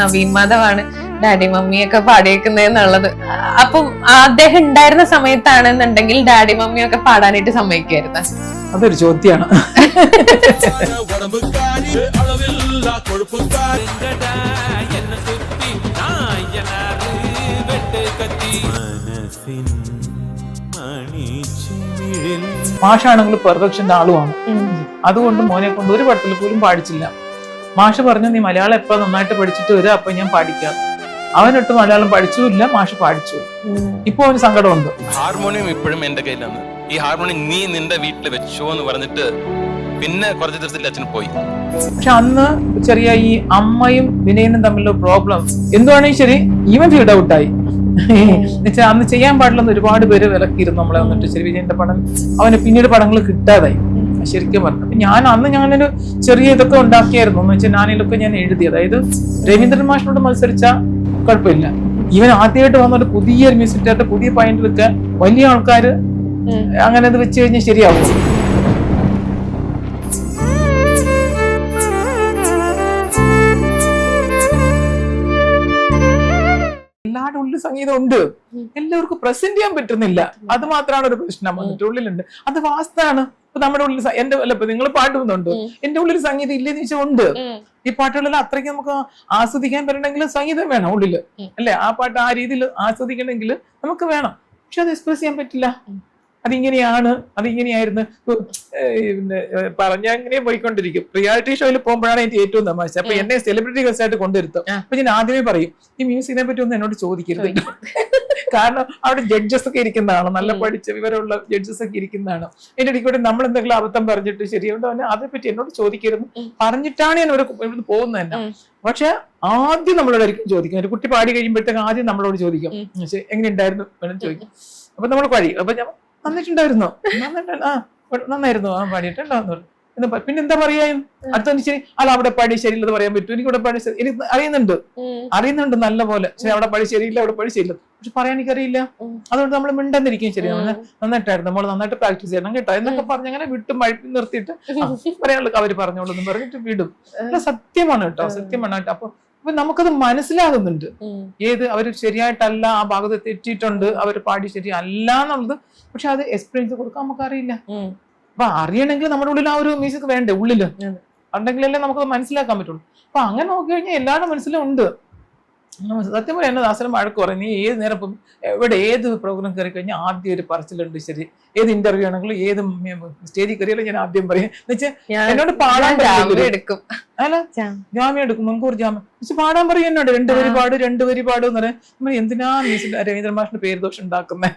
നവീമതമാണ് daddy മമ്മിയൊക്കെ പാടിയേക്കുന്നതെന്നുള്ളത്. അപ്പം അദ്ദേഹം ഉണ്ടായിരുന്ന സമയത്താണെന്നുണ്ടെങ്കിൽ ഡാഡി മമ്മിയൊക്കെ പാടാനായിട്ട് സമ്മതിക്കായിരുന്നു അതൊരു ചോദ്യമാണ് മാഷാണെങ്കിൽ പെർഫെക്ഷന്റെ ആളുമാണ്. അതുകൊണ്ട് മോനെ കൊണ്ട് ഒരു പടത്തിൽ പോലും പാടിച്ചില്ല. മാഷ് പറഞ്ഞു നീ മലയാളം എപ്പോ നന്നായിട്ട് പഠിച്ചിട്ട് വരിക അപ്പൊ ഞാൻ പാടിക്കാം അവനൊട്ട് മലയാളം പഠിച്ചുമില്ല മാഷ് പാടിച്ചു ഇപ്പൊ അവന് സങ്കടമുണ്ട്. ഹാർമോണിയം ഇപ്പോഴും എന്റെ കയ്യിലാണ്. ഈ ഹാർമോണിയം നീ നിന്റെ വീട്ടിൽ വെച്ചോ എന്ന് പറഞ്ഞിട്ട് പിന്നെ കുറച്ച് ദിവസത്തിൽ അച്ഛൻ പോയി. പക്ഷെ അന്ന് ചെറിയ ഈ അമ്മയും വിനയനും തമ്മിലുള്ള പ്രോബ്ലം എന്തുവാണെങ്കിൽ ശരി? ഈവൻ ഫീഡ് ഔട്ടായി എന്നുവെച്ചാൽ അന്ന് ചെയ്യാൻ പാടില്ലെന്ന് ഒരുപാട് പേര് വിലക്കിയിരുന്നു നമ്മളെ വന്നിട്ട്. ശരി വിജയന്റെ പടം അവന് പിന്നീട് പടങ്ങൾ കിട്ടാതായി. ശരിക്കും പറഞ്ഞു. അപ്പൊ ഞാൻ അന്ന് ഞാനൊരു ചെറിയ ഇതൊക്കെ ഉണ്ടാക്കിയായിരുന്നു. എന്ന് വെച്ചാൽ ഞാനിതൊക്കെ ഞാൻ എഴുതി. അതായത് രവീന്ദ്രൻ മാഷിനോട് മത്സരിച്ച കുഴപ്പമില്ല. ഇവൻ ആദ്യമായിട്ട് വന്ന ഒരു പുതിയൊരു മ്യൂസിക് ഡയറക്ടർ പുതിയ പോയിന്റിലൊക്കെ വലിയ ആൾക്കാർ അങ്ങനെ അത് വെച്ച് കഴിഞ്ഞാൽ ശരിയാവും. എല്ലാവരുടെ ഉള്ളിൽ സംഗീതം ഉണ്ട് എല്ലാവർക്കും പ്രസന്റ് ചെയ്യാൻ പറ്റുന്നില്ല. അത് മാത്രമാണ് ഒരു പ്രശ്നം വന്നിട്ട് ഉള്ളിലുണ്ട്. അത് വാസ്തവാണ്. ഇപ്പൊ നമ്മുടെ ഉള്ളിൽ എന്റെ അല്ല ഇപ്പൊ നിങ്ങൾ വന്നുണ്ട്. എന്റെ ഉള്ളിൽ സംഗീതം ഇല്ലെന്ന് വെച്ചാൽ ഉണ്ട്. ഈ പാട്ടുകളെല്ലാം അത്രയ്ക്ക് നമുക്ക് ആസ്വദിക്കാൻ പറ്റണമെങ്കിൽ സംഗീതം വേണം ഉള്ളിൽ. അല്ലെ? ആ പാട്ട് ആ രീതിയിൽ ആസ്വദിക്കണമെങ്കിൽ നമുക്ക് വേണം. പക്ഷെ അത് എക്സ്പ്രസ് ചെയ്യാൻ പറ്റില്ല. അതിങ്ങനെയാണ് അതിങ്ങനെയായിരുന്നു. പിന്നെ പറഞ്ഞ അങ്ങനെ പോയിക്കൊണ്ടിരിക്കും. റിയാലിറ്റി ഷോയിൽ പോകുമ്പോഴാണ് എനിക്ക് ഏറ്റവും തമാശ. അപ്പൊ എന്നെ സെലിബ്രിറ്റി ഗസ്റ്റ് ആയിട്ട് കൊണ്ടുവരുത്തും. അപ്പൊ ഞാൻ ആദ്യമേ പറയും ഈ മ്യൂസിക്കിനെ പറ്റി ഒന്നും എന്നോട് ചോദിക്കരുത്. കാരണം അവിടെ ജഡ്ജസ് ഒക്കെ ഇരിക്കുന്നതാണ്. നല്ല പഠിച്ച വിവരമുള്ള ജഡ്ജസ് ഒക്കെ ഇരിക്കുന്നതാണ്. എന്റെ ഇടയ്ക്കൂടെ നമ്മൾ എന്തെങ്കിലും അബദ്ധം പറഞ്ഞിട്ട് ശരിയുണ്ടോ അവനെ അതേപ്പറ്റി എന്നോട് ചോദിക്കരുത്. പറഞ്ഞിട്ടാണ് ഞാൻ ഇവിടെ ഇവിടുന്ന് പോകുന്നത് തന്നെ പക്ഷെ ആദ്യം നമ്മളോടായിരിക്കും ചോദിക്കും. ഒരു കുട്ടി പാടി കഴിയുമ്പോഴത്തേക്ക് ആദ്യം നമ്മളോട് ചോദിക്കും. എങ്ങനെ ഉണ്ടായിരുന്നു ചോദിക്കും. അപ്പൊ നമ്മൾ കഴിയും. അപ്പൊ ഞാൻ നന്നിട്ടുണ്ടായിരുന്നോ നന്നിട്ടുണ്ട് ആ നന്നായിരുന്നു. ആ എന്ന് പിന്നെ എന്താ പറയാ? അടുത്ത ശരി അല്ല അവിടെ പാടി ശരിയില്ലെന്ന് പറയാൻ പറ്റും എനിക്ക് ഇവിടെ പാടി ശരി- എനിക്ക് അറിയുന്നുണ്ട്. അറിയുന്നുണ്ട് നല്ല പോലെ. ശരി അവിടെ പടി ശരിയില്ല അവിടെ പടി ശരിയില്ല. പക്ഷെ പറയാൻ എനിക്കറിയില്ല. അതുകൊണ്ട് നമ്മൾ മിണ്ടെന്നിരിക്കും ശരി. നമ്മൾ നന്നായിട്ടായിരുന്നു. നമ്മൾ നന്നായിട്ട് പ്രാക്ടീസ് ചെയ്യണം കേട്ടോ. എന്നൊക്കെ പറഞ്ഞ് അങ്ങനെ വിട്ട് മഴപ്പി നിർത്തിയിട്ട് പറയാനുള്ള അവർ പറഞ്ഞോളൂ എന്ന് പറഞ്ഞിട്ട് വിടും. സത്യമാണ് കേട്ടോ. സത്യമാണ് കേട്ടോ. അപ്പൊ അപ്പൊ നമുക്കത് മനസ്സിലാകുന്നുണ്ട്. ഏത് അവർ ശരിയായിട്ടല്ല ആ ഭാഗത്ത് തെറ്റിയിട്ടുണ്ട് അവർ പാടി ശരിയല്ല എന്നുള്ളത്. പക്ഷെ അത് എക്സ്പീരിയൻസ് കൊടുക്കാൻ നമുക്കറിയില്ല. അപ്പൊ അറിയണമെങ്കിൽ നമ്മുടെ ഉള്ളിൽ ആ ഒരു മ്യൂസിക് വേണ്ടേ ഉള്ളിൽ. ഉണ്ടെങ്കിലല്ലേ നമുക്ക് മനസ്സിലാക്കാൻ പറ്റുള്ളൂ. അപ്പൊ അങ്ങനെ നോക്കി കഴിഞ്ഞാൽ എല്ലാവരുടെ മനസ്സിലും ഉണ്ട്. സത്യം പറയാം എന്നെ ദാസനം വഴക്ക് പറയും. നീ ഏത് നേരം ഇപ്പം എവിടെ ഏത് പ്രോഗ്രാം കയറി കഴിഞ്ഞാൽ ആദ്യം ഒരു പറച്ചിലുണ്ട് ശരി. ഏത് ഇന്റർവ്യൂ ആണെങ്കിലും ഏത് സ്റ്റേജിൽ കയറിയാലും ഞാൻ ആദ്യം പറയും. എന്നുവെച്ചാൽ എന്നോട് പാടാൻ എടുക്കും. അല്ല ജാമ്യം എടുക്കും മുൻകൂർ ജാമ്യം. പക്ഷെ പാടാൻ പറയും എന്നോട്. രണ്ട് വരി പാട് രണ്ട് വരി പാടും എന്ന് പറയാം. നമ്മൾ എന്തിനാ രവീന്ദ്രമാഷിന്റെ രവീന്ദ്ര മാഷിന്റെ പേര് ദോഷം ഉണ്ടാക്കുന്നേ?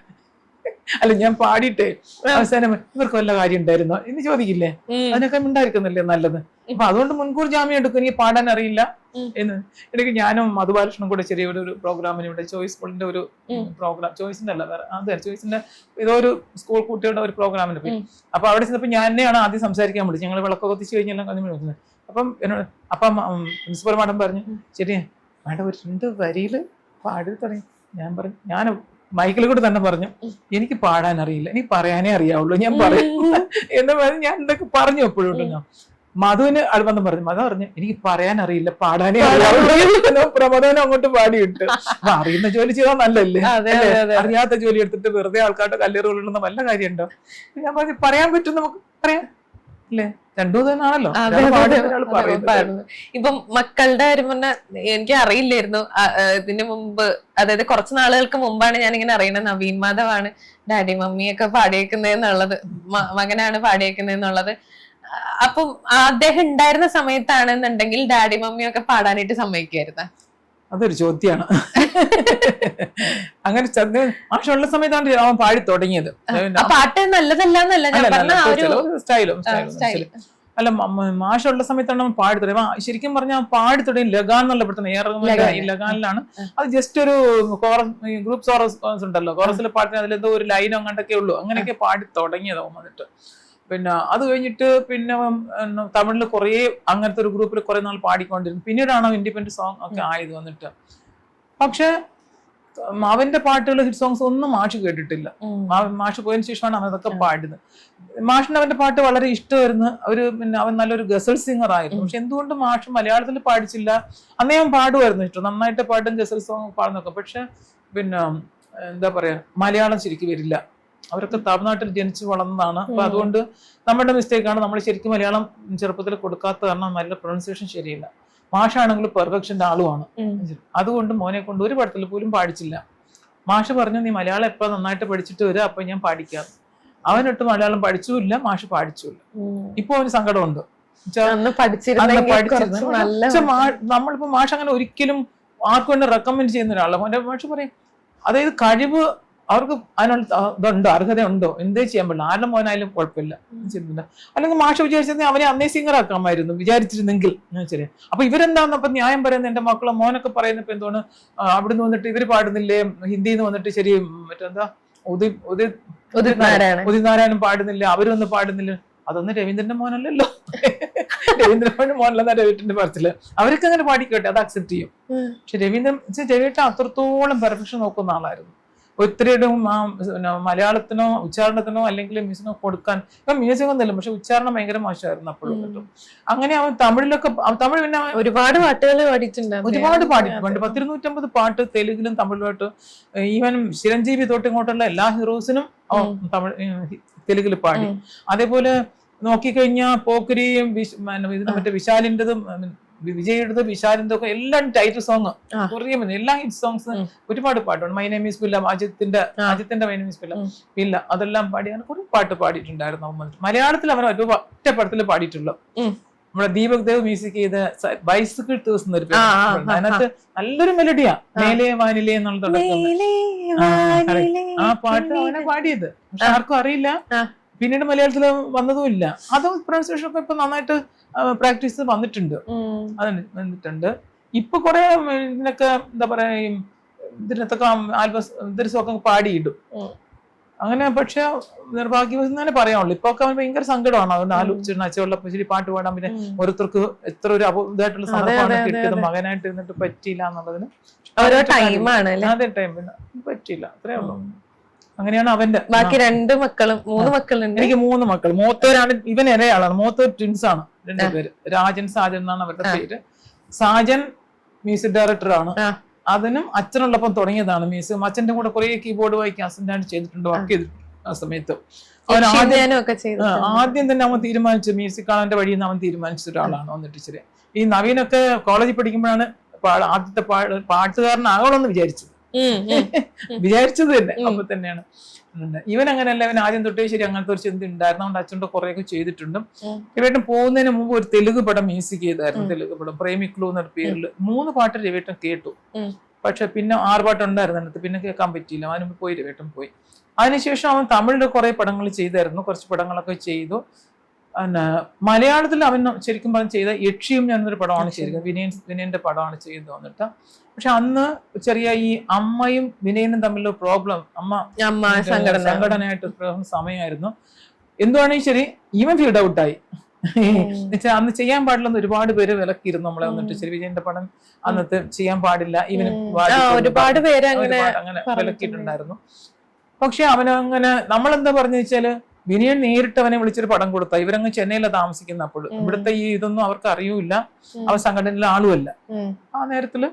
അല്ല ഞാൻ പാടിയിട്ടേ അവസാനം ഇവർക്ക് വല്ല കാര്യം ഉണ്ടായിരുന്നോ? എന്ന് ചോദിക്കില്ലേ? അതിനൊക്കെ ഉണ്ടായിരിക്കുന്നില്ലേ നല്ലത്? അപ്പൊ അതുകൊണ്ട് മുൻകൂർ ജാമ്യം എടുക്കും എനിക്ക് പാടാൻ അറിയില്ല എന്ന്. എനിക്ക് ഞാനും മധുബാലകൃഷ്ണനും കൂടെ ചെറിയൊരു ഒരു പ്രോഗ്രാമിന് ഇവിടെ ചോയ്സ് സ്കൂളിന്റെ ഒരു പ്രോഗ്രാം ചോയ്സിന്റെ അല്ല വേറെ അതെ ചോയ്സിന്റെ ഏതോ ഒരു സ്കൂൾ കുട്ടികളുടെ ഒരു പ്രോഗ്രാമിന് പോയി. അപ്പൊ അവിടെ ചെന്നപ്പോ ഞാൻ തന്നെയാണ് ആദ്യം സംസാരിക്കാൻ വിളിച്ചത്. ഞങ്ങൾ വിളക്ക് കത്തിച്ച് കഴിഞ്ഞാൽ അതിന് വിളിക്കുന്നത് അപ്പം എന്നോട് അപ്പം പ്രിൻസിപ്പൽ മാഡം പറഞ്ഞു ശരി മാഡം ഒരു രണ്ട് വരിയിൽ പാടി തുടങ്ങി. ഞാൻ പറഞ്ഞു ഞാൻ മൈക്കിൽ കൂടെ തന്നെ പറഞ്ഞു എനിക്ക് പാടാൻ അറിയില്ല എനിക്ക് പറയാനേ അറിയാവുള്ളൂ ഞാൻ പറയും. എന്ന് പറഞ്ഞ് ഞാൻ എന്തൊക്കെ പറഞ്ഞു എപ്പോഴും ഉണ്ടല്ലോ. മധുവിന് അടുപ്പം പറഞ്ഞു മധു പറഞ്ഞു എനിക്ക് പറയാൻ അറിയില്ല പാടാനേ അറിയാവുള്ളൂ. പ്രമോദനം അങ്ങോട്ട് പാടിയിട്ട്. അപ്പൊ അറിയുന്ന ജോലി ചെയ്താൽ നല്ലല്ലേ അതെ, അതെ, അതെ. അറിയാത്ത ജോലി എടുത്തിട്ട് വെറുതെ ആൾക്കാരുടെ കല്ലേറ് നല്ല വല്ല കാര്യമുണ്ടോ? ഞാൻ പറഞ്ഞു പറയാൻ പറ്റും നമുക്ക് പറയാം. അല്ലേ? രണ്ടു തന്നെയാണല്ലോ. ഇപ്പം മക്കളുടെ കാര്യം പറഞ്ഞാൽ എനിക്ക് അറിയില്ലായിരുന്നു. ഇതിന് മുമ്പ് അതായത് കുറച്ച് നാളുകൾക്ക് മുമ്പാണ് ഞാൻ ഇങ്ങനെ അറിയണത് നവീൻ മാധവാണ് ഡാഡി മമ്മിയൊക്കെ പാടിയേക്കുന്നതെന്നുള്ളത് മകനാണ് പാടിയേക്കുന്നതെന്നുള്ളത്. അപ്പം അദ്ദേഹം ഉണ്ടായിരുന്ന സമയത്താണെന്നുണ്ടെങ്കിൽ ഡാഡി മമ്മിയൊക്കെ പാടാനായിട്ട് സമ്മതിക്കായിരുന്നു അതൊരു ചോദ്യമാണ് അങ്ങനെ മാഷുള്ള സമയത്താണ് അവൻ പാടി തുടങ്ങിയത്. പാട്ട് നല്ലതല്ല സ്റ്റൈലും അല്ല മാഷുള്ള സമയത്താണ് അവൻ പാടി തുടങ്ങി ശരിക്കും പറഞ്ഞാൽ പാടി തുടങ്ങി ലഗാൻ എന്നുള്ള പെട്ടെന്ന് ഏറെ ലഗാനിലാണ്. അത് ജസ്റ്റ് ഒരു കോറസ് ഗ്രൂപ്പ് സോറസ് ഉണ്ടല്ലോ. കോറസിലെ പാട്ടിന് അതിലെന്തോ ഒരു ലൈനോ അങ്ങോട്ടൊക്കെ ഉള്ളൂ. അങ്ങനെയൊക്കെ പാടി തുടങ്ങിയത് അവൻ വന്നിട്ട്. പിന്നെ അത് കഴിഞ്ഞിട്ട് പിന്നെ തമിഴിൽ കുറേ അങ്ങനത്തെ ഒരു ഗ്രൂപ്പിൽ കുറെ നാൾ പാടിക്കൊണ്ടിരുന്നു. പിന്നീടാണ് ഇൻഡിപെൻഡന്റ് സോങ് ഒക്കെ ആയത് വന്നിട്ട്. പക്ഷെ മാവിന്റെ അവന്റെ പാട്ടുകൾ ഹിറ്റ് സോങ്സ് ഒന്നും മാഷ് കേട്ടിട്ടില്ല. മാഷ് പോയതിനു ശേഷമാണ് അവൻ അതൊക്കെ പാടുന്നത്. മാഷിന് അവന്റെ പാട്ട് വളരെ ഇഷ്ടമായിരുന്നു. ഒരു പിന്നെ അവൻ നല്ലൊരു ഗസൽ സിംഗർ ആയിരുന്നു. പക്ഷെ എന്തുകൊണ്ട് മാഷ് മലയാളത്തിൽ പാടിച്ചില്ല? അന്നേ അവൻ പാടുമായിരുന്നു ഇഷ്ടം നന്നായിട്ട് പാട്ടും ഗസൽ സോങ് പാടുന്നൊക്കെ പക്ഷെ പിന്നെ എന്താ പറയാ മലയാളം ശരിക്കും വരില്ല. അവരൊക്കെ തമിഴ്നാട്ടിൽ ജനിച്ചു വളർന്നതാണ്. അപ്പൊ അതുകൊണ്ട് നമ്മുടെ മിസ്റ്റേക്കാണ് നമ്മൾ ശരിക്കും മലയാളം ചെറുപ്പത്തിൽ കൊടുക്കാത്ത കാരണം നല്ല പ്രൊണൗൺസിയേഷൻ ശരിയില്ല. മാഷാണെങ്കിൽ പെർഫെക്ഷന്റെ ആളുമാണ്. അതുകൊണ്ട് മോനെ കൊണ്ട് ഒരു പടത്തിൽ പോലും പാടിച്ചില്ല. മാഷ് പറഞ്ഞു നീ മലയാളം എപ്പോ നന്നായിട്ട് പഠിച്ചിട്ട് വരിക അപ്പൊ ഞാൻ പാടിക്കാം. അവനൊട്ട് മലയാളം പഠിച്ചുമില്ല മാഷ് പാടിച്ചുമില്ല. ഇപ്പൊ അവന് സങ്കടമുണ്ട്. നമ്മളിപ്പോ മാഷ് അങ്ങനെ ഒരിക്കലും ആർക്കും റെക്കമെൻഡ് ചെയ്യുന്ന ഒരാളല്ല മോന്റെ മാഷ് പറയും അതായത് കഴിവ് അവർക്ക് അതിനുള്ള ഇതുണ്ടോ അർഹതയുണ്ടോ? എന്തേ ചെയ്യാൻ പറ്റില്ല. ആരുടെ മോനായാലും കുഴപ്പമില്ല. ചെയ്യുന്നില്ല അല്ലെങ്കിൽ മാഷ് വിചാരിച്ചത് അവനെ അന്നേ സിംഗർ ആക്കാമായിരുന്നു വിചാരിച്ചിരുന്നെങ്കിൽ. ശരി അപ്പൊ ഇവരെന്താന്ന് അപ്പൊ ന്യായം പറയുന്നത് എന്റെ മക്കളെ മോനൊക്കെ പറയുന്നപ്പോ എന്താണ് ആ, അവിടുന്ന് വന്നിട്ട് ഇവർ പാടുന്നില്ലേ? ഹിന്ദിയിൽ നിന്ന് വന്നിട്ട് ശരി മറ്റെന്താ? ഉദി ഉദിത് നാരായണൻ. ഉദിത് നാരായണൻ പാടുന്നില്ല? അവരൊന്നും പാടുന്നില്ല? അതൊന്നും രവീന്ദ്രന്റെ മോനല്ലല്ലോ. രവീന്ദ്രന്റെ മോനല്ലെന്നാ രവീന്ദ്രന്റെ പറച്ചിൽ. അവർക്ക് അങ്ങനെ പാടിക്കോട്ടെ അത് അക്സെപ്റ്റ് ചെയ്യും. പക്ഷെ രവീന്ദ്രൻ രവീട്ട അത്രത്തോളം പെർഫെക്ഷൻ നോക്കുന്ന ആളായിരുന്നു. ഒത്തിരിയിടും ആ മലയാളത്തിനോ ഉച്ചാരണത്തിനോ അല്ലെങ്കിൽ മ്യൂസിനോ കൊടുക്കാൻ ഇപ്പൊ മ്യൂസിക് ഒന്നുമില്ല പക്ഷെ ഉച്ചാരണം ഭയങ്കര മോശമായിരുന്നു അപ്പോഴും കേട്ടോ. അങ്ങനെ അവൻ തമിഴിലൊക്കെ തമിഴ് പിന്നെ ഒരുപാട് പാട്ടുകൾ പാടിയിട്ടുണ്ട് ഒരുപാട്. പാടിയിട്ടുണ്ട് പത്തിരുന്നൂറ്റമ്പത് പാട്ട് തെലുങ്കിലും തമിഴിലോട്ട് ഈവൻ ചിരഞ്ജീവി തൊട്ടിങ്ങോട്ടുള്ള എല്ലാ ഹീറോസിനും തമിഴ് തെലുങ്കിൽ പാടി. അതേപോലെ നോക്കിക്കഴിഞ്ഞാൽ പോക്കരിയും മറ്റേ വിശാലിന്റെതും വിജയുടേത് വിശാലിന്റെ ഒക്കെ എല്ലാം ടൈറ്റിൽ സോങ്. കുറേ മതി. എല്ലാ ഹിറ്റ് സോങ്സ്. ഒരുപാട് പാട്ടുണ്ട്. മൈ നെയിം ഈസ് പില്ല അജിത്തിന്റെ. അജിത്തിന്റെ മൈ നെയിം ഈസ് പില്ല. പില്ല അതെല്ലാം പാടി അങ്ങനെ കുറെ പാട്ട് പാടിയിട്ടുണ്ടായിരുന്നു മലയാളത്തിൽ അവൻ ഒരു ഒറ്റ പടത്തിൽ പാടിയിട്ടുള്ളൂ നമ്മുടെ ദീപക് ദേവ് മ്യൂസിക് ചെയ്ത ബൈസിക്കിൾ ടൂസ് എന്നൊരു അതിനകത്ത് നല്ലൊരു മെലഡിയാ മേലേ വാനിലേ എന്നുള്ള തുടക്കം. ആ, പാട്ട് അവനെ പാടിയത്. പക്ഷെ ആർക്കും അറിയില്ല. പിന്നീട് മലയാളത്തിൽ വന്നതും ഇല്ല. അതും പ്രൊണൗൺസിയേഷൻ ഒക്കെ ഇപ്പൊ നന്നായിട്ട് പ്രാക്ടീസ് വന്നിട്ടുണ്ട്. അതന്നെ അതിന് വന്നിട്ടുണ്ട്. ഇപ്പൊ കുറെ ഇതിനൊക്കെ എന്താ പറയാ ഇതിനകത്തൊക്കെ ആൽബസ് ഇതിരസമൊക്കെ പാടിയിടും. അങ്ങനെ പക്ഷെ നിർഭാഗ്യവശം തന്നെ പറയാനുള്ളൂ. ഇപ്പൊ ഒക്കെ ഭയങ്കര സങ്കടമാണ്. അതുകൊണ്ട് ആലോചിച്ചിരുന്നു അച്ഛനുള്ള ശരി പാട്ട് പാടാൻ പിന്നെ. ഓരോരുത്തർക്ക് എത്ര ഒരു ഇതായിട്ടുള്ള സന്ദർഭമാണ് കിട്ടിയത്. മകനായിട്ട് ഇരുന്നിട്ട് പറ്റിയില്ല എന്നുള്ളതിന് അതെ ടൈം പിന്നെ പറ്റിയില്ല. അത്രേ ഉള്ളൂ. അങ്ങനെയാണ് അവന്റെ. ബാക്കി രണ്ട് മക്കളും മൂന്ന് മക്കളുണ്ട്? എനിക്ക് മൂന്ന് മക്കൾ മൂത്തവരാണ് ഇവൻ ഇരയാളാണ്. മൂത്തവർ ട്വിൻസ് ആണ് രണ്ടുപേര് രാജൻ സാജൻ എന്നാണ് അവരുടെ പേര്. സാജൻ മ്യൂസിക് ഡയറക്ടർ ആണ്. അതിനും അച്ഛനുള്ളപ്പം തുടങ്ങിയതാണ് മ്യൂസിയം. അച്ഛന്റെ കൂടെ കുറെ കീബോർഡ് വായിക്കാൻ അസിസ്റ്റന്റ് ചെയ്തിട്ടുണ്ട് വർക്ക് ചെയ്തിട്ടുണ്ട് ആ സമയത്ത്. അവൻ ആദ്യം ആദ്യം തന്നെ അവൻ തീരുമാനിച്ചു മ്യൂസിക് കാണാന്റെ വഴിയിൽ നിന്ന് അവൻ തീരുമാനിച്ച ഒരാളാണ് വന്നിട്ട് ഇച്ചിരി. ഈ നവീനൊക്കെ കോളേജിൽ പഠിക്കുമ്പോഴാണ് ആദ്യത്തെ പാട്ടുകാരനാകണമെന്ന് വിചാരിച്ചത് വിചാരിച്ചത് തന്നെ. അപ്പൊ തന്നെയാണ്. ഇവൻ അങ്ങനെയല്ല ഇവൻ ആദ്യം തൊട്ടേ ശരി അങ്ങനത്തെ ഒരു ചിന്ത ഉണ്ടായിരുന്നു. അതുകൊണ്ട് അച്ഛന്റെ കുറെയൊക്കെ ചെയ്തിട്ടുണ്ട്. രവേട്ടൻ പോകുന്നതിന് മുമ്പ് ഒരു തെലുഗ് പടം മ്യൂസിക് ചെയ്തായിരുന്നു തെലുഗ് പടം. പ്രേമിക്ലു എന്നൊരു പേരിൽ മൂന്ന് പാട്ട് രവേട്ടൻ കേട്ടു. പക്ഷെ പിന്നെ ആറ് പാട്ടുണ്ടായിരുന്നു. അതിനകത്ത് പിന്നെ കേൾക്കാൻ പറ്റിയില്ല. അതിന് പോയി രവേട്ടൻ പോയി. അതിനുശേഷം അവൻ തമിഴിൽ കുറെ പടങ്ങൾ ചെയ്തായിരുന്നു. കുറച്ച് പടങ്ങളൊക്കെ ചെയ്തു. മലയാളത്തിൽ അവൻ ശരിക്കും പറഞ്ഞ് ചെയ്ത യക്ഷിയും ഞാനൊരു പടമാണ് ചെയ്തത്. വിനയൻ വിനയന്റെ പടമാണ് ചെയ്തു വന്നിട്ട്. പക്ഷെ അന്ന് ചെറിയ ഈ അമ്മയും വിനയനും തമ്മിലുള്ള പ്രോബ്ലം അമ്മ അമ്മ സംഘടന. സംഘടനയായിട്ട് സമയമായിരുന്നു. എന്തുവാണെങ്കിൽ ശരി? ഈവൻ ഫീൽഡ് ഔട്ടായി എന്നുവെച്ചാൽ അന്ന് ചെയ്യാൻ പാടില്ലെന്ന് ഒരുപാട് പേര് വിലക്കിയിരുന്നു നമ്മളെ വന്നിട്ട്. ശരി വിജയന്റെ പടം അന്നത്തെ ചെയ്യാൻ പാടില്ല ഈവൻ. ഒരുപാട് പേര് അങ്ങനെ വിലക്കിയിട്ടുണ്ടായിരുന്നു. പക്ഷെ അവനങ്ങനെ നമ്മളെന്താ പറഞ്ഞു വെച്ചാൽ വിനയൻ നേരിട്ട് അവനെ വിളിച്ചൊരു പടം കൊടുത്ത. ഇവരങ്ങ് ചെന്നൈയിലാണ് താമസിക്കുന്ന അപ്പോൾ. ഇവിടുത്തെ ഈ ഇതൊന്നും അവർക്ക് അറിയൂല അവ സംഘടനയിലെ ആളുമല്ല. ആ നേരത്തിൽ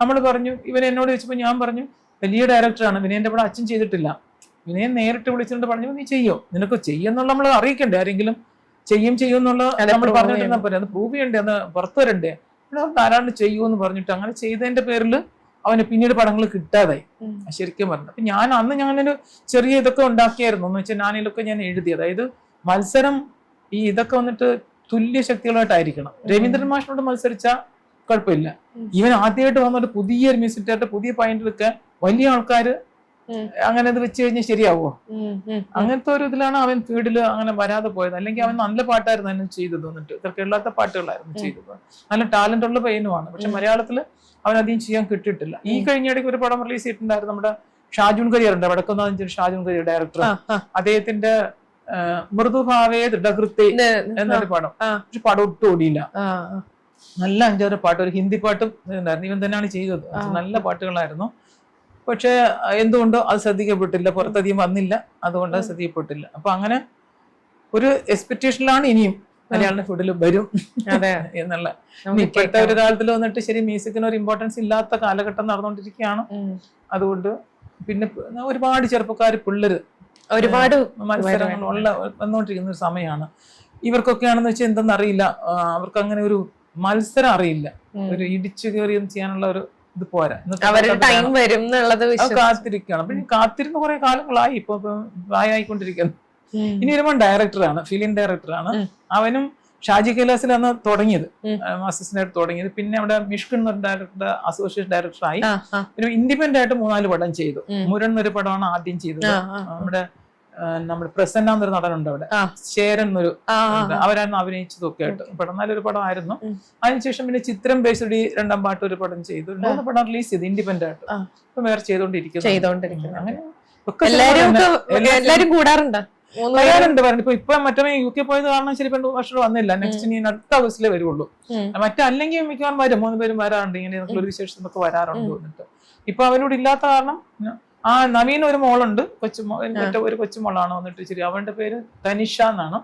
നമ്മൾ പറഞ്ഞു ഇവൻ എന്നോട് ചോദിച്ചപ്പോൾ ഞാൻ പറഞ്ഞു വലിയ ഡയറക്ടറാണ് വിനയന്റെ പടം അച്ഛൻ ചെയ്തിട്ടില്ല. വിനയൻ നേരിട്ട് വിളിച്ചിട്ട് പറഞ്ഞു നീ ചെയ്യോ? നിനക്ക് ചെയ്യുന്നുള്ള നമ്മൾ അറിയിക്കണ്ടേ? ആരെങ്കിലും ചെയ്യും ചെയ്യും എന്നുള്ള നമ്മൾ പറഞ്ഞിട്ടുണ്ടെന്നാ പോരെ. അത് പ്രൂവ് ചെയ്യണ്ടേ? അത് പുറത്തു വരണ്ടേ? ധാരാളം ചെയ്യൂ എന്ന് പറഞ്ഞിട്ട് അങ്ങനെ ചെയ്തതിന്റെ പേരിൽ അവന് പിന്നീട് പടങ്ങൾ കിട്ടാതായി. ശരിക്കും പറഞ്ഞു. അപ്പൊ ഞാൻ അന്ന് ഞാനൊരു ചെറിയ ഇതൊക്കെ ഉണ്ടാക്കിയായിരുന്നു. എന്ന് വെച്ചാൽ ഞാനിതൊക്കെ ഞാൻ എഴുതി. അതായത് മത്സരം ഈ ഇതൊക്കെ വന്നിട്ട് തുല്യ ശക്തികളായിട്ടായിരിക്കണം. രവീന്ദ്രൻ മാഷിനോട് മത്സരിച്ച കുഴപ്പമില്ല. ഇവൻ ആദ്യമായിട്ട് വന്നിട്ട് പുതിയൊരു മ്യൂസിക് ഡയറക്ടർ പുതിയ പോയിന്റിലൊക്കെ വലിയ ആൾക്കാർ അങ്ങനെ അത് വെച്ച് കഴിഞ്ഞാൽ ശരിയാവോ. അങ്ങനത്തെ ഒരു ഇതിലാണ് അവൻ ഫീൽഡിൽ അങ്ങനെ വരാതെ പോയത്. അല്ലെങ്കിൽ അവൻ നല്ല പാട്ടായിരുന്നു അതിന് ചെയ്തത് വന്നിട്ട്. ഇതൊക്കെ ഇല്ലാത്ത പാട്ടുകളായിരുന്നു ചെയ്തത്. നല്ല ടാലന്റ് ഉള്ള പയ്യനുമാണ്. പക്ഷെ മലയാളത്തിൽ അവൻ അധികം ചെയ്യാൻ കിട്ടിയിട്ടില്ല. ഈ കഴിഞ്ഞ ഇടയ്ക്ക് ഒരു പടം റിലീസ് ചെയ്തിട്ടുണ്ടായിരുന്നു നമ്മുടെ ഷാജുൻ കരിയർ ഉണ്ട്. വടക്കുന്നാഞ്ചേരി ഷാജുൻ കരിയർ ഡയറക്ടർ. അദ്ദേഹത്തിന്റെ മൃദുഭാവേ ദൃഢകൃത്തി എന്നൊരു പടം. പക്ഷെ പടം ഒട്ടും ഓടിയില്ല. നല്ല അഞ്ചാറ് പാട്ട്. ഒരു ഹിന്ദി പാട്ടും ഉണ്ടായിരുന്നു. ഇവൻ തന്നെയാണ് ചെയ്തത്. നല്ല പാട്ടുകളായിരുന്നു. പക്ഷെ എന്തുകൊണ്ടോ അത് ശ്രദ്ധിക്കപ്പെട്ടില്ല. പുറത്തധികം വന്നില്ല. അതുകൊണ്ട് അത് ശ്രദ്ധിക്കപ്പെട്ടില്ല. അപ്പൊ അങ്ങനെ ഒരു എക്സ്പെക്ടേഷനിലാണ് ഇനിയും മലയാളം ഫുഡിൽ വരും. അതെ. എന്നുള്ള. ഇപ്പോഴത്തെ ഒരു കാലത്തിൽ വന്നിട്ട് ശരി മ്യൂസിക്കിന് ഒരു ഇമ്പോർട്ടൻസ് ഇല്ലാത്ത കാലഘട്ടം നടന്നുകൊണ്ടിരിക്കുകയാണ് അതുകൊണ്ട് പിന്നെ ഒരുപാട് ചെറുപ്പക്കാർ പിള്ളേര് ഒരുപാട് മത്സരങ്ങളുള്ള വന്നുകൊണ്ടിരിക്കുന്ന ഒരു സമയമാണ് ഇവർക്കൊക്കെയാണെന്ന് വെച്ചാൽ എന്തെന്ന് അറിയില്ല. അവർക്ക് അങ്ങനെ ഒരു മത്സരം അറിയില്ല. ഒരു ഇടിച്ചു കയറിയും ചെയ്യാനുള്ള ഒരു ഇത് പോരാ. അപ്പൊ ഈ കാത്തിരുന്ന് കുറെ കാലങ്ങളായി. ഇപ്പൊ പ്രായമായിക്കൊണ്ടിരിക്കുന്നു. ഇനി വരുമ്പോൾ ഡയറക്ടറാണ് ഫിലിം ഡയറക്ടറാണ് അവനും ഷാജി കൈലാസിലാണ് തുടങ്ങിയത്. അസിസ്റ്റന്റ് തുടങ്ങിയത്. പിന്നെ അവിടെ മിഷ്കൻ എന്നൊരു ഡയറക്ടർ അസോസിയേഷൻ ഡയറക്ടറായി പിന്നെ ഇൻഡിപെൻഡന്റ് ആയിട്ട് മൂന്നാൽ പടം ചെയ്തു. മുരൻ എന്നൊരു പടമാണ് ആദ്യം ചെയ്തത്. നമ്മുടെ നമ്മുടെ പ്രസന്ന എന്നൊരു നടനുണ്ട് അവിടെ. ശേരൻ എന്നൊരു. അവരായിരുന്നു അഭിനയിച്ചതൊക്കെ ആയിട്ട്. പടം നല്ലൊരു പടമായിരുന്നു. അതിനുശേഷം പിന്നെ ചിത്രം ബേസ്ഡി രണ്ടാം പാട്ട് ഒരു പടം ചെയ്തു. മൂന്ന് പടം റിലീസ് ചെയ്തു ഇൻഡിപെൻഡന്റ് ആയിട്ട്. ഇപ്പൊ വേറെ ചെയ്തോണ്ടിരിക്കുന്നു. അങ്ങനെ ഒക്കെ എല്ലാരും സിനിമ ഒക്കെ തന്നെ. എല്ലാ എല്ലാരും കൂടാറുണ്ട്? വരാറുണ്ട് പറഞ്ഞു ഇപ്പൊ ഇപ്പൊ മറ്റേ യു കെ പോയത് കാരണം ശരി രണ്ടു വർഷം വന്നില്ല. നെക്സ്റ്റ് ഇനി അടുത്ത ആഗസ്റ്റിലേ വരുള്ളൂ. മറ്റേ മറ്റല്ലെങ്കിൽ മിക്കവാറും വരും. മൂന്ന് പേരും വരാറുണ്ട്. ഇങ്ങനെ ഒരു ഒക്കെ വരാറുണ്ട് എന്നിട്ട് ഇപ്പൊ അവരോട് ഇല്ലാത്ത കാരണം ആ നവീൻ ഒരു മോളുണ്ട്. കൊച്ചു മറ്റേ ഒരു കൊച്ചുമോളാണ് വന്നിട്ട് ശരി അവളുടെ പേര് തനിഷ എന്നാണ്.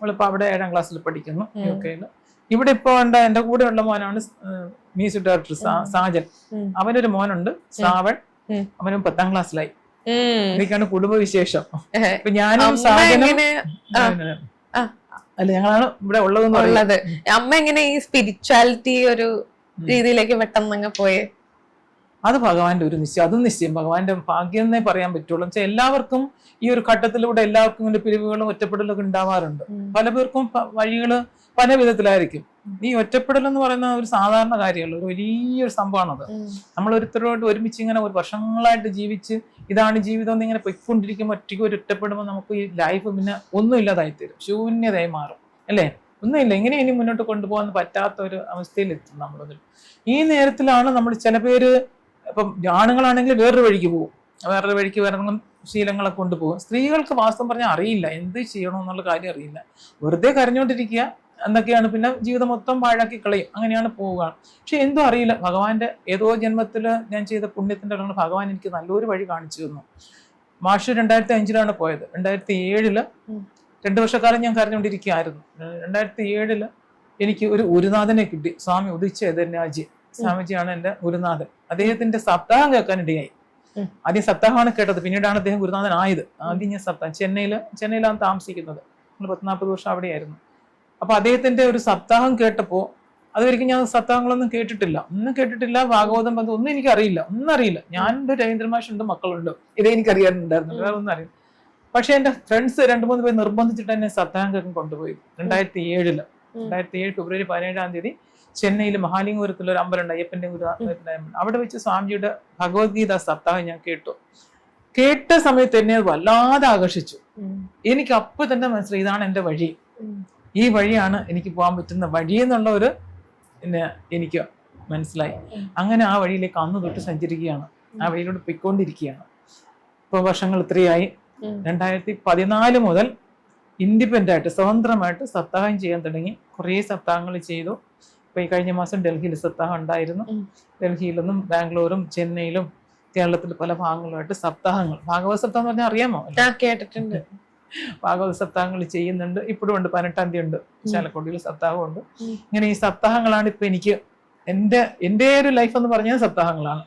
അവളിപ്പോ അവിടെ ഏഴാം ക്ലാസ്സിൽ പഠിക്കുന്നു. യു കെയിൽ ഇവിടെ ഇപ്പൊ ഉണ്ട് എന്റെ കൂടെ ഉള്ള മോനാണ് മ്യൂസിക് ഡയറക്ടർ സാജൻ. അവനൊരു മോനുണ്ട് ശ്രാവൺ. അവനും പത്താം ക്ലാസ്സിലായി. ഇതൊക്കെയാണ് കുടുംബ വിശേഷം ഏഹ്. ഇപ്പൊ ഞാനും. ആ. അല്ല ഞങ്ങളാണ് ഇവിടെ ഉള്ളത് ഉള്ളത് അമ്മ എങ്ങനെ ഈ സ്പിരിച്വാലിറ്റി ഒരു രീതിയിലേക്ക് പെട്ടെന്ന് അങ്ങ് പോയെ അത് ഭഗവാന്റെ ഒരു നിശ്ചയം അതും നിശ്ചയം. ഭഗവാന്റെ ഭാഗ്യം എന്നേ പറയാൻ പറ്റുള്ളൂ. വെച്ചാൽ എല്ലാവർക്കും ഈ ഒരു ഘട്ടത്തിലൂടെ എല്ലാവർക്കും ഇങ്ങനെ പിരിവുകളും ഒറ്റപ്പെടലൊക്കെ ഉണ്ടാവാറുണ്ട്. പല പേർക്കും വഴികൾ വഴികൾ പല വിധത്തിലായിരിക്കും. ഈ ഒറ്റപ്പെടൽ എന്ന് പറയുന്ന ഒരു സാധാരണ കാര്യമല്ല ഒരു വലിയൊരു സംഭവമാണത്. അത് നമ്മൾ ഒരുത്തരോട് ഒരുമിച്ച് ഇങ്ങനെ ഒരു വർഷങ്ങളായിട്ട് ജീവിച്ച് ഇതാണ് ജീവിതം എന്ന് ഇങ്ങനെ പൊയ്ക്കൊണ്ടിരിക്കുമ്പോൾ ഒറ്റയ്ക്ക് ഒരു ഒറ്റപ്പെടുമ്പോൾ നമുക്ക് ഈ ലൈഫ് പിന്നെ ഒന്നും ഇല്ലാതായി തരും ശൂന്യതയായി മാറും. അല്ലേ? ഒന്നുമില്ല. എങ്ങനെ ഇനി മുന്നോട്ട് കൊണ്ടുപോകാൻ പറ്റാത്ത ഒരു അവസ്ഥയിലെത്തും നമ്മളതിൽ ഈ നേരത്തിലാണ് നമ്മൾ ചില പേര് ഇപ്പം ആണുങ്ങളാണെങ്കിൽ വേറൊരു വഴിക്ക് പോകും. വേറൊരു വഴിക്ക് വേറെ ശീലങ്ങളെ ശീലങ്ങളെ കൊണ്ടുപോകും. സ്ത്രീകൾക്ക് വാസ്തവം പറഞ്ഞാൽ അറിയില്ല. എന്ത് ചെയ്യണം എന്നുള്ള കാര്യം അറിയില്ല. വെറുതെ കരഞ്ഞുകൊണ്ടിരിക്കുക എന്നൊക്കെയാണ് പിന്നെ ജീവിതം മൊത്തം പാഴാക്കി കളയും. അങ്ങനെയാണ് പോവുക. പക്ഷെ എന്തോ അറിയില്ല. ഭഗവാന്റെ ഏതോ ജന്മത്തിൽ ഞാൻ ചെയ്ത പുണ്യത്തിന്റെ അളവ് ഭഗവാൻ എനിക്ക് നല്ലൊരു വഴി കാണിച്ചു തന്നു. മാഷ് രണ്ടായിരത്തി അഞ്ചിലാണ് പോയത്. രണ്ടായിരത്തി ഏഴിൽ രണ്ട് രണ്ടു വർഷക്കാലം ഞാൻ കരഞ്ഞുകൊണ്ടിരിക്കുകയായിരുന്നു. രണ്ടായിരത്തി ഏഴിൽ എനിക്ക് ഒരു ഗുരുനാഥനെ കിട്ടി. സ്വാമി ഉദിച്ച എതിർനാജി സ്വാമിജിയാണ് എന്റെ ഗുരുനാഥൻ. അദ്ദേഹത്തിന്റെ സപ്താഹം കേൾക്കാൻ ഇടയായി. ആദ്യം സപ്താഹമാണ് കേട്ടത് പിന്നീടാണ് അദ്ദേഹം ഗുരുനാഥൻ ആയത് ആദ്യം ഞാൻ സപ്താഹം ചെന്നൈയിൽ ചെന്നൈയിലാണ് താമസിക്കുന്നത്. നമ്മൾ പത്തിനാൽപ്പത് വർഷം അവിടെയായിരുന്നു. അപ്പൊ അദ്ദേഹത്തിന്റെ ഒരു സപ്താഹം കേട്ടപ്പോ അതുവരെയ്ക്കും ഞാൻ സപ്താഹങ്ങളൊന്നും കേട്ടിട്ടില്ല. ഒന്നും കേട്ടിട്ടില്ല ഭാഗവതം ബന്ധം ഒന്നും എനിക്കറിയില്ല. ഒന്നും അറിയില്ല. ഞാനുണ്ട് രവീന്ദ്രമാഷുണ്ട് മക്കളുണ്ട്. ഇതേ എനിക്കറിയാറുണ്ടായിരുന്നു. വേറെ ഒന്നും അറിയില്ല. പക്ഷെ എന്റെ ഫ്രണ്ട്സ് രണ്ടു മൂന്ന് പേര് നിർബന്ധിച്ചിട്ട് എന്നെ സപ്താഹം കേൾക്കാൻ കൊണ്ടുപോയി. രണ്ടായിരത്തി ഏഴിൽ. രണ്ടായിരത്തി ഏഴ് ഫെബ്രുവരി പതിനേഴാം തീയതി ചെന്നൈയിൽ മഹാലിംഗപുരത്തിൽ ഒരു അമ്പലമുണ്ട് അയ്യപ്പന്റെ ഒരു. അവിടെ വെച്ച് സ്വാമിജിയുടെ ഭഗവത്ഗീത സപ്താഹം ഞാൻ കേട്ടു. കേട്ട സമയത്ത് എന്നെ അത് വല്ലാതെ ആകർഷിച്ചു. എനിക്ക് അപ്പൊ തന്നെ മനസ്സിലായി ഇതാണ് എന്റെ വഴി. ഈ വഴിയാണ് എനിക്ക് പോകാൻ പറ്റുന്ന വഴി എന്നുള്ള ഒരു പിന്നെ എനിക്ക് മനസ്സിലായി. അങ്ങനെ ആ വഴിയിലേക്ക് അന്ന് തൊട്ട് സഞ്ചരിക്കുകയാണ്. ആ വഴിയിലൂടെ പൊയ്ക്കൊണ്ടിരിക്കുകയാണ്. ഇപ്പോൾ വർഷങ്ങൾ ഇത്രയായി. രണ്ടായിരത്തി പതിനാല് മുതൽ ഇൻഡിപെൻഡന്റ് ആയിട്ട് സ്വതന്ത്രമായിട്ട് സപ്താഹം ചെയ്യാൻ തുടങ്ങി. കുറേ സപ്താഹങ്ങൾ ചെയ്തു. ഇപ്പോൾ ഈ കഴിഞ്ഞ മാസം ഡൽഹിയിൽ സപ്താഹം ഉണ്ടായിരുന്നു. ഡൽഹിയിൽ നിന്നും ബാംഗ്ലൂരും ചെന്നൈയിലും കേരളത്തിൽ പല ഭാഗങ്ങളുമായിട്ട് സപ്താഹങ്ങൾ. ഭാഗവത സപ്താഹം എന്ന് പറഞ്ഞാൽ അറിയാമോ? കേട്ടിട്ടുണ്ട്. ഭാഗവത സപ്താഹങ്ങൾ ചെയ്യുന്നുണ്ട്. ഇപ്പോഴും ഉണ്ട്. പതിനെട്ടാം തീയതി ഉണ്ട്. ചാലക്കുടിയിൽ സപ്താഹമുണ്ട്. ഉണ്ട് ഇങ്ങനെ ഈ സപ്താഹങ്ങളാണ് ഇപ്പൊ എനിക്ക് എന്റെ എന്റെ ഒരു ലൈഫ് എന്ന് പറഞ്ഞാൽ സപ്താഹങ്ങളാണ്.